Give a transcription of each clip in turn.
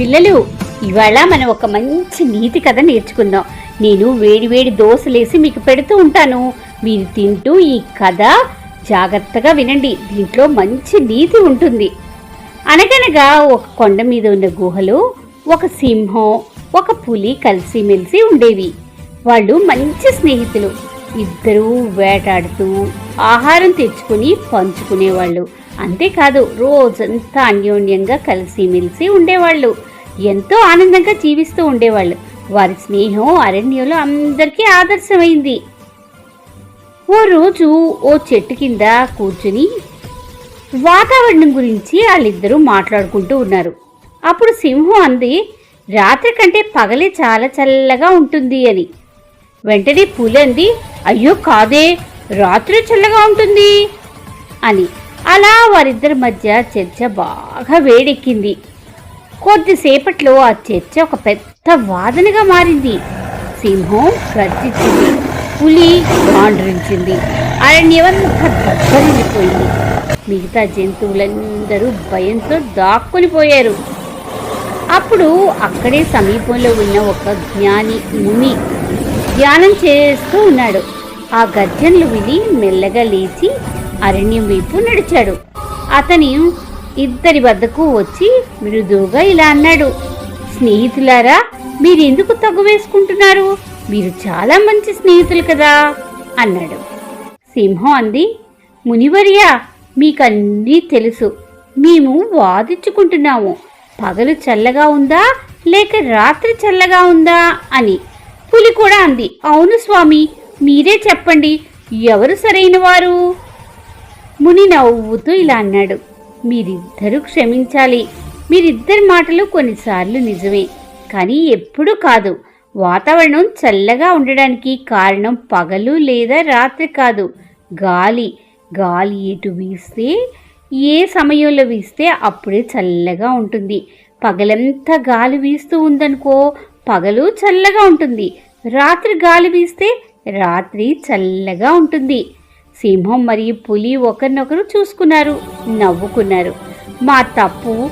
పిల్లలు ఇవాళ మనం ఒక మంచి నీతి కథ నేర్చుకుందాం. నేను వేడివేడి దోశలేసి మీకు పెడుతూ ఉంటాను. మీరు తింటూ ఈ కథ జాగ్రత్తగా వినండి. దీంట్లో మంచి నీతి ఉంటుంది. అనగనగా ఒక కొండ మీద ఉన్న గుహలో ఒక సింహం ఒక పులి కలిసిమెలిసి ఉండేవి. వాళ్ళు మంచి స్నేహితులు. ఇద్దరూ వేటాడుతూ ఆహారం తెచ్చుకుని పంచుకునేవాళ్ళు. అంతేకాదు రోజంతా అన్యోన్యంగా కలిసిమెలిసి ఉండేవాళ్ళు. ఎంతో ఆనందంగా జీవిస్తూ ఉండేవాళ్ళు. వారి స్నేహం అరణ్యంలో అందరికీ ఆదర్శమైంది. ఓ రోజు ఓ చెట్టు కింద కూర్చుని వాతావరణం గురించి వాళ్ళిద్దరూ మాట్లాడుకుంటూ ఉన్నారు. అప్పుడు సింహం అంది రాత్రి కంటే పగలే చాలా చల్లగా ఉంటుంది అని. వెంటనే పులి అంది అయ్యో కాదే రాత్రి చల్లగా ఉంటుంది అని. అలా వారిద్దరి మధ్య చర్చ బాగా వేడెక్కింది. కొద్దిసేపట్లో ఆ చర్చ ఒక పెద్ద వాదనగా మారింది. సింహం గర్జించింది. పులి మాండ్రించింది అరణ్యమంతా దద్దరిల్లిపోయింది. మిగతా జంతువులందరూ భయంతో దాక్కుని పోయారు అప్పుడు అక్కడే సమీపంలో ఉన్న ఒక జ్ఞాని ముని ధ్యానం చేస్తూ ఉన్నాడు. ఆ గర్జనలు విని మెల్లగా లేచి అరణ్యం వైపు నడిచాడు. అతని ఇద్దరి వద్దకు వచ్చి మృదువుగా ఇలా అన్నాడు. స్నేహితులారా మీరెందుకు తగ్గు వేసుకుంటున్నారు? మీరు చాలా మంచి స్నేహితులు కదా అన్నాడు. సింహం అంది మునివర్య మీకన్నీ తెలుసు. మేము వాదించుకుంటున్నాము. పగలు చల్లగా ఉందా లేక రాత్రి చల్లగా ఉందా? అని పులి కూడా అంది. అవును స్వామి మీరే చెప్పండి ఎవరు సరైన వారు ముని నవ్వుతూ ఇలా అన్నాడు. మీరిద్దరూ క్షమించాలి. మీరిద్దరి మాటలు కొన్నిసార్లు నిజమే కానీ ఎప్పుడూ కాదు. వాతావరణం చల్లగా ఉండడానికి కారణం పగలు లేదా రాత్రి కాదు. గాలి గాలి ఎటు వీస్తే ఏ సమయంలో వీస్తే అప్పుడే చల్లగా ఉంటుంది. పగలంతా గాలి వీస్తూ ఉందనుకో పగలు చల్లగా ఉంటుంది. రాత్రి గాలి వీస్తే రాత్రి చల్లగా ఉంటుంది. సింహం మరియు పులి ఒకరినొకరు చూసుకున్నారు నవ్వుకున్నారు. మా తప్పు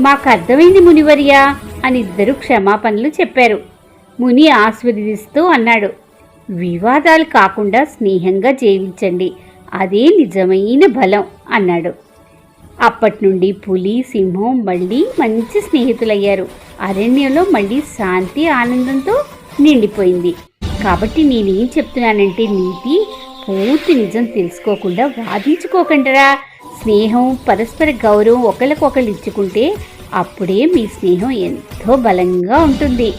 మాకు అర్థమైంది మునివర్యా అని ఇద్దరు క్షమాపణలు చెప్పారు. ముని ఆస్వాదిస్తూ అన్నాడు వివాదాలు కాకుండా స్నేహంగా జీవించండి అదే నిజమైన బలం అన్నాడు. అప్పటి నుండి పులి సింహం మళ్ళీ మంచి స్నేహితులయ్యారు. అరణ్యంలో మళ్ళీ శాంతి ఆనందంతో నిండిపోయింది. కాబట్టి నేనేం చెప్తున్నానంటే నీతి పూర్తి నిజం తెలుసుకోకుండా వాదించుకోకండిరా. స్నేహం పరస్పర గౌరవం ఒకరికొకరు ఇచ్చుకుంటే అప్పుడే మీ స్నేహం ఎంతో బలంగా ఉంటుంది.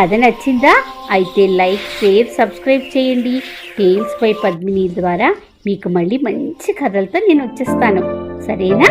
కథ నచ్చిందా? అయితే లైక్ షేర్ సబ్స్క్రైబ్ చేయండి. టేల్స్ బై పద్మిని ద్వారా మీకు మళ్ళీ మంచి కథలతో నేను వచ్చేస్తాను. సరేనా?